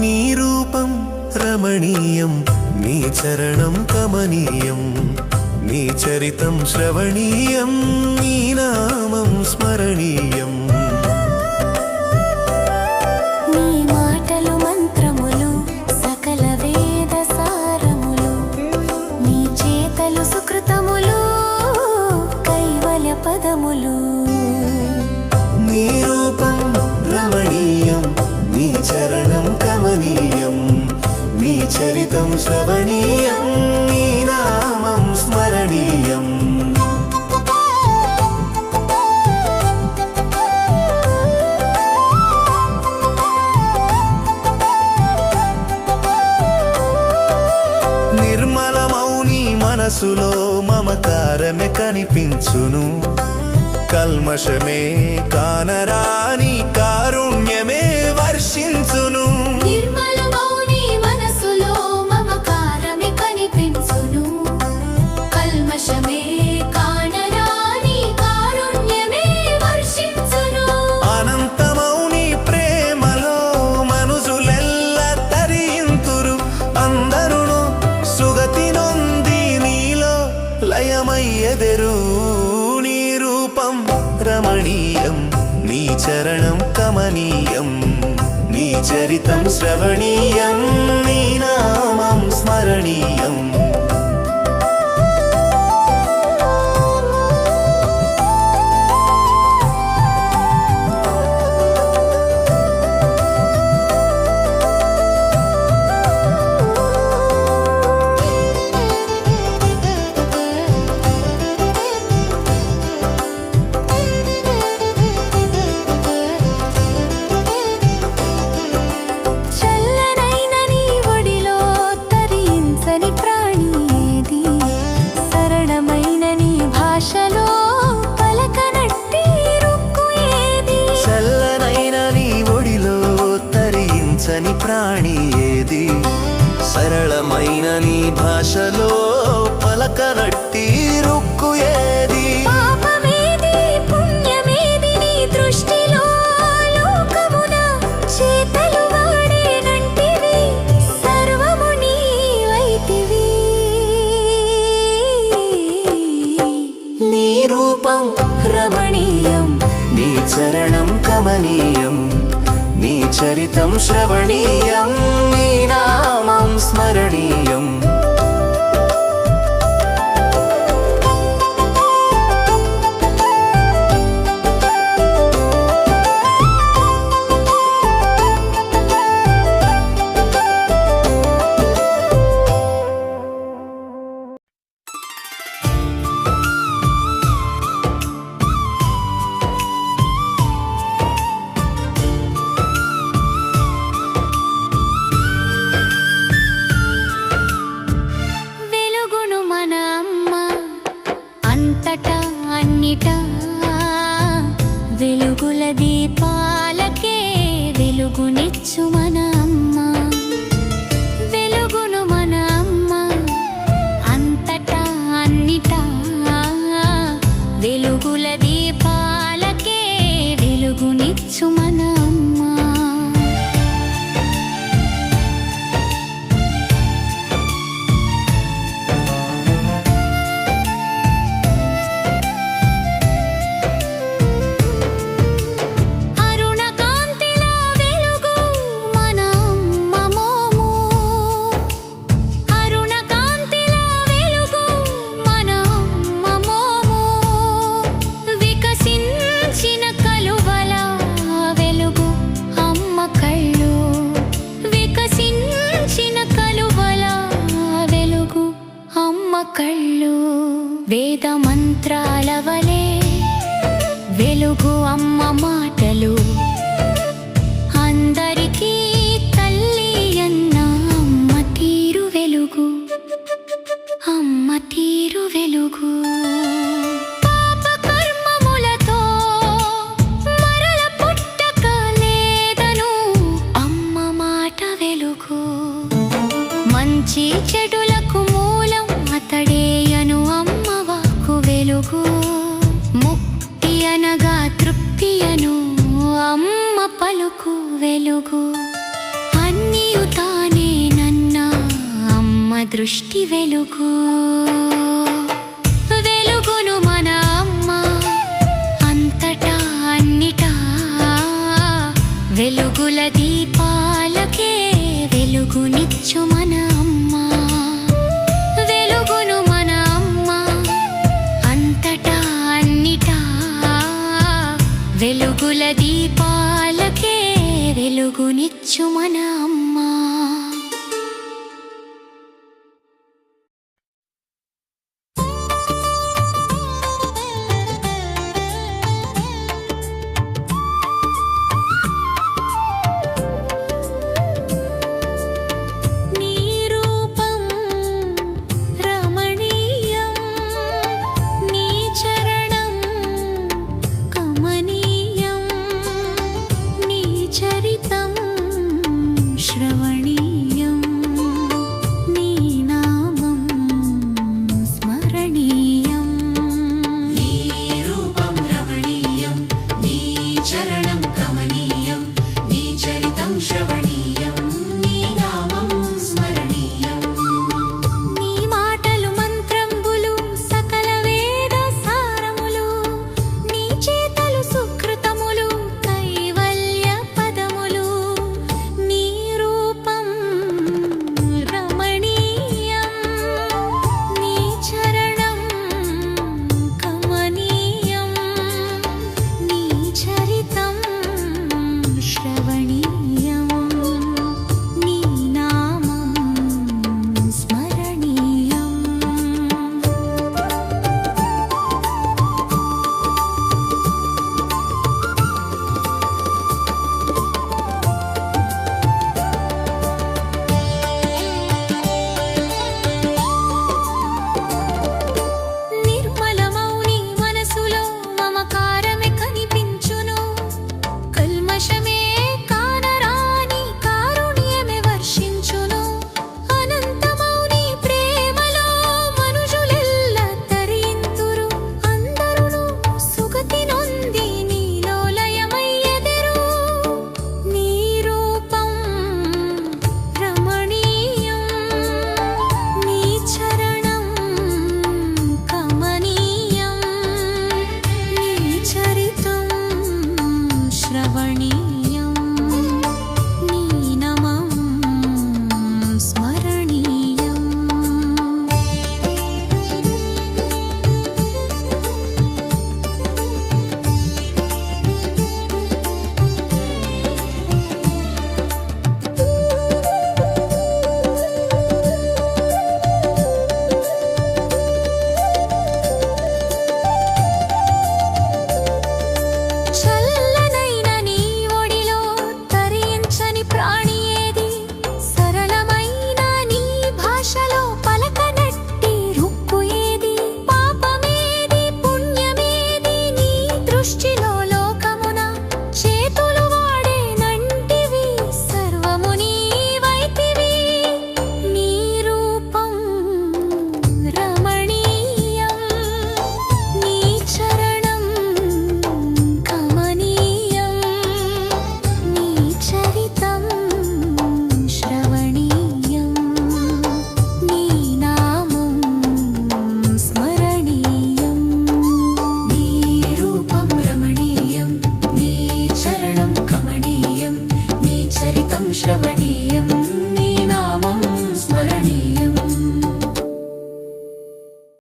నీ రూపం రమణీయం నీ చరణం కమనీయం నీ చరితం శ్రవణీయం నీ నామం స్మరణీయం. భారమే కనిపించును. కల్మషమే కానరాని కారుణ్యమే వర్షించు చరణం కమనీయం. నీ చరితం శ్రవణీయం నీ నామం స్మరణీయం. తెలియని భాషలో పలకనట్టి రుక్కు ఏది? రూపం రమణీయం నీ చరణం కమనీయం నీ చరితం శ్రవణీయం నీ నామం స్మరణీయం. తెలుగు అమ్మ మాటలు. ಬೆಳಗು ಅನ್ನಿಯು ತಾನೇ ನನ್ನ ಅಮ್ಮ ದೃಷ್ಟಿ ವೆಲುಗು